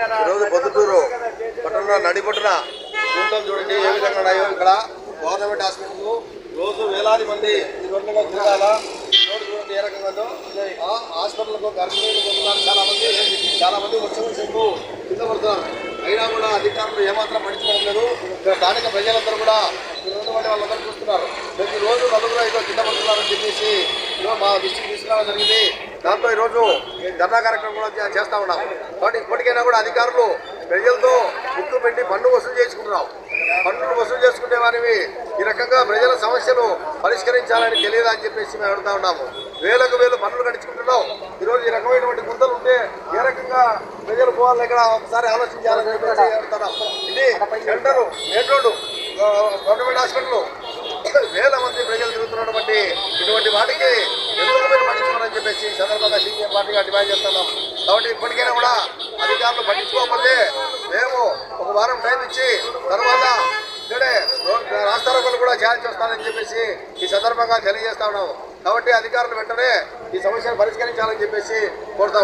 ఈరోజు పొద్దుటూరు పట్టణ నడిపట్టున గుంటలు చూడండి ఏ విధంగా ఉన్నాయో. ఇక్కడ గవర్నమెంట్ హాస్పిటల్ రోజు వేలాది మంది ఈ రెండుగా రోడ్డు చూడండి ఏ రకంగా ఆ హాస్పిటల్కు గర్భిణీలు పొందుతున్నారు చాలా మంది ఉత్సవం చెప్పు కింద పడుతున్నారు. అయినా కూడా అధికారులు ఏమాత్రం పడిచిపోవడం లేదు. స్థానిక ప్రజలందరూ కూడా ఉన్నటువంటి వాళ్ళందరూ చూస్తున్నారు. ప్రతి రోజు నలుగురు ఐదో కింద పడుతున్నారని చెప్పేసి మా దృష్టికి తీసుకురావడం జరిగింది. దాంతో ఈరోజు ధర్నా కార్యక్రమం కూడా చేస్తూ చేస్తా ఉన్నాం. కాబట్టి ఇప్పటికైనా కూడా అధికారులు ప్రజలతో ముక్కు పెట్టి పన్ను వసూలు చేసుకుంటున్నాం. పన్నులు వసూలు చేసుకునే వారివి ఈ రకంగా ప్రజల సమస్యలు పరిష్కరించాలని తెలియదా అని చెప్పేసి మేము అడుగుతా ఉన్నాము. వేలకు వేలు పన్నులు గడుచుకుంటున్నాం ఈరోజు ఈ రకమైనటువంటి గుంతలు ఉంటే ఏ రకంగా ప్రజలు పోవాలని ఇక్కడ ఒకసారి ఆలోచించాలని చెప్పేసి అడుగుతున్నాం ఇది centre main road government hospital. వేల మంది ప్రజలు తిరుగుతున్నారు. అటువంటి వాటికి ఎందుకు మీరు పట్టించుకోరని చెప్పేసి సందర్భంగా సీపీఎం పార్టీగా డిమాండ్ చేస్తున్నాం. కాబట్టి ఇప్పటికైనా కూడా అధికారులు పట్టించుకోకపోతే మేము ఒక వారం టైం ఇచ్చి తర్వాత ఇక్కడే రాష్ట్రాలకు కూడా చేయాల్సి వస్తానని చెప్పేసి ఈ సందర్భంగా తెలియజేస్తా ఉన్నాము కాబట్టి అధికారులు వెంటనే ఈ సమస్యను పరిష్కరించాలని చెప్పేసి కోరుతా